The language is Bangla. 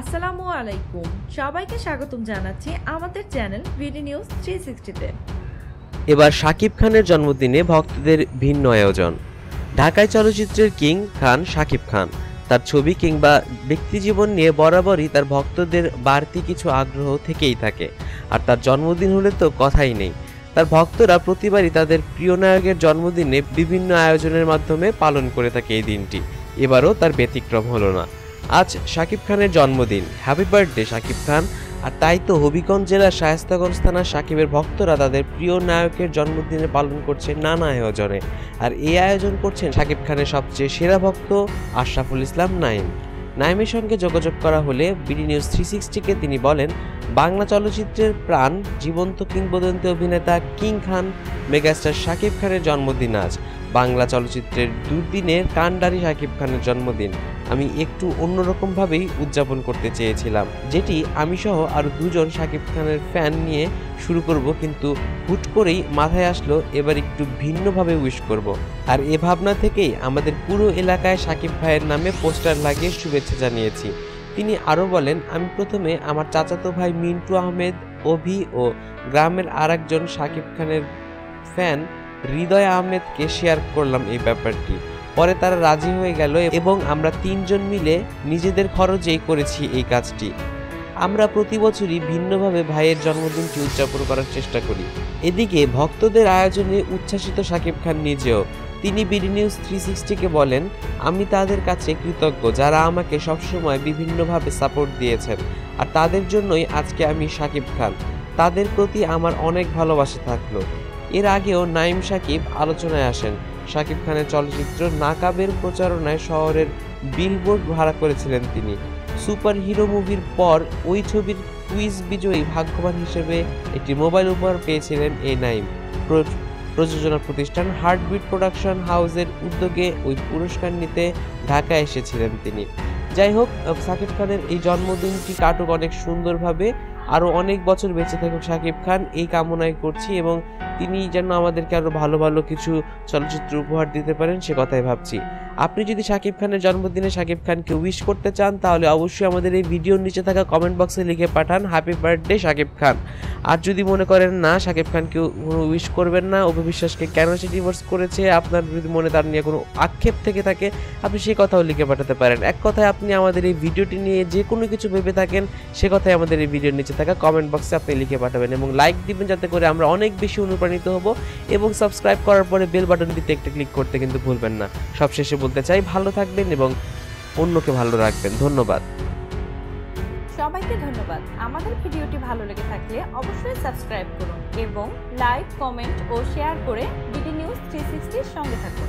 আসসালামু আলাইকুম। সবাইকে স্বাগতম জানাচ্ছি আমাদের চ্যানেল ভিডি নিউজ থ্রি সিক্সটিতে এবার শাকিব খানের জন্মদিনে ভক্তদের ভিন্ন আয়োজন। ঢাকায় চলচ্চিত্রের কিং খান শাকিব খান। তার ছবি কিংবা ব্যক্তিজীবন নিয়ে বরাবরই তার ভক্তদের বাড়তি কিছু আগ্রহ থেকেই থাকে। আর তার জন্মদিন হলে তো কথাই নেই। তার ভক্তরা প্রতিবারই তাদের প্রিয় নায়কের জন্মদিনে বিভিন্ন আয়োজনের মাধ্যমে পালন করে থাকে এই দিনটি। এবারও তার ব্যতিক্রম হলো না। আজ শাকিব খানের জন্মদিন। Happy birthday Shakib Khan. আর তাই তো হবিগঞ্জ জেলার শায়স্তাগঞ্জ থানার সাকিবের ভক্তরা তাদের প্রিয় নায়কের জন্মদিনে পালন করছে নানা আয়োজনে। আর এই আয়োজন করছেন শাকিব খানের সবচেয়ে সেরা ভক্ত আশরাফুল ইসলাম নাইম নাইমের সঙ্গে যোগাযোগ করা হলে বিডি নিউজ থ্রি সিক্সটিকে তিনি বলেন বাংলা চলচ্চিত্রের প্রাণ জীবন্ত কিংবদন্তি অভিনেতা কিং খান, মেগাস্টার শাকিব খানের জন্মদিন আজ। বাংলা চলচ্চিত্রের দুর্দিনের কান্ডারি শাকিব খানের জন্মদিন। আমি একটু অন্যরকমভাবেই উদযাপন করতে চেয়েছিলাম। যেটি আমি সহ আরও দুজন শাকিব খানের ফ্যান নিয়ে শুরু করব, কিন্তু হুট করেই মাথায় আসলো, এবার একটু ভিন্নভাবে উইশ করব। আর এ ভাবনা থেকেই আমাদের পুরো এলাকায় শাকিব ভাইয়ের নামে পোস্টার লাগিয়ে শুভেচ্ছা জানিয়েছি। তিনি আরও বলেন, আমি প্রথমে আমার চাচাতো ভাই মিন্টু আহমেদ, অভি ও গ্রামের আরেকজন শাকিব খানের ফ্যান হৃদয় আহমেদকে শেয়ার করলাম এই ব্যাপারটি। পরে তারা রাজি হয়ে গেল এবং আমরা তিনজন মিলে নিজেদের খরচেই করেছি এই কাজটি। আমরা প্রতি বছরই ভিন্নভাবে ভাইয়ের জন্মদিনটি উদযাপন করার চেষ্টা করি। এদিকে ভক্তদের আয়োজনে উচ্ছ্বাসিত শাকিব খান নিজেও তিনি বিডি নিউজ থ্রি সিক্সটিকে বলেন, আমি তাদের কাছে কৃতজ্ঞ, যারা আমাকে সবসময় বিভিন্নভাবে সাপোর্ট দিয়েছেন। আর তাদের জন্যই আজকে আমি সাকিব খান। তাদের প্রতি আমার অনেক ভালোবাসা থাকল। এর আগেও নাইম সাকিব আলোচনায় আসেন। শাকিব খানের চলচ্চিত্র নাকাবের প্রচারণায় শহরের বিলবোর্ড ভাড়া করেছিলেন তিনি। সুপার হিরো মুভির পর ওই ছবির কুইজ বিজয়ী ভাগ্যবান হিসেবে একটি মোবাইল উপহার পেয়েছিলেন এ নাইম প্রযোজনা প্রতিষ্ঠান হার্টবিট প্রোডাকশন হাউসের উদ্যোগে ওই পুরস্কার নিতে ঢাকা এসেছিলেন তিনি। যাই হোক সাকিব খানের এই জন্মদিনটি কাটুক অনেক সুন্দরভাবে। আরও অনেক বছর বেঁচে থাকুক সাকিব খান, এই কামনাই করছি এবং তিনি যেন আমাদেরকে আরও ভালো ভালো কিছু চলচ্চিত্র উপহার দিতে পারেন, সে কথাই ভাবছি। আপনি যদি শাকিব খানের জন্মদিনে শাকিব খানকে উইশ করতে চান, তাহলে অবশ্যই আমাদের এই ভিডিওর নিচে থাকা কমেন্ট বক্সে লিখে পাঠান হ্যাপি বার্থডে শাকিব খান। আর যদি মনে করেন না, শাকিব খানকে উইশ করবেন না অভিবিশ্বাসকে কেন সে ডিভোর্স করেছে, আপনার যদি মনে তার নিয়ে কোনো আক্ষেপ থেকে থাকে, আপনি সেই কথাও লিখে পাঠাতে পারেন। এক কথায় আপনি আমাদের এই ভিডিওটি নিয়ে যে কোনো কিছু ভেবে থাকেন, সে কথাই আমাদের এই ভিডিওর নিচে থাকা কমেন্ট বক্সে আপনি লিখে পাঠাবেন এবং লাইক দিবেন, যাতে করে আমরা অনেক বেশি অনুপ্রাণিত হব এবং সাবস্ক্রাইব করার পরে বেল বাটনটিতে একটা ক্লিক করতে কিন্তু ভুলবেন না। সবশেষে বলতে চাই, ভালো থাকবেন এবং অন্যকে ভালো রাখবেন। ধন্যবাদ। সবাইকে ধন্যবাদ। আমাদের ভিডিওটি ভালো লেগে থাকলে অবশ্যই সাবস্ক্রাইব করুন এবং লাইক কমেন্ট ও শেয়ার করে ডিডি নিউজ থ্রি সঙ্গে থাকুন।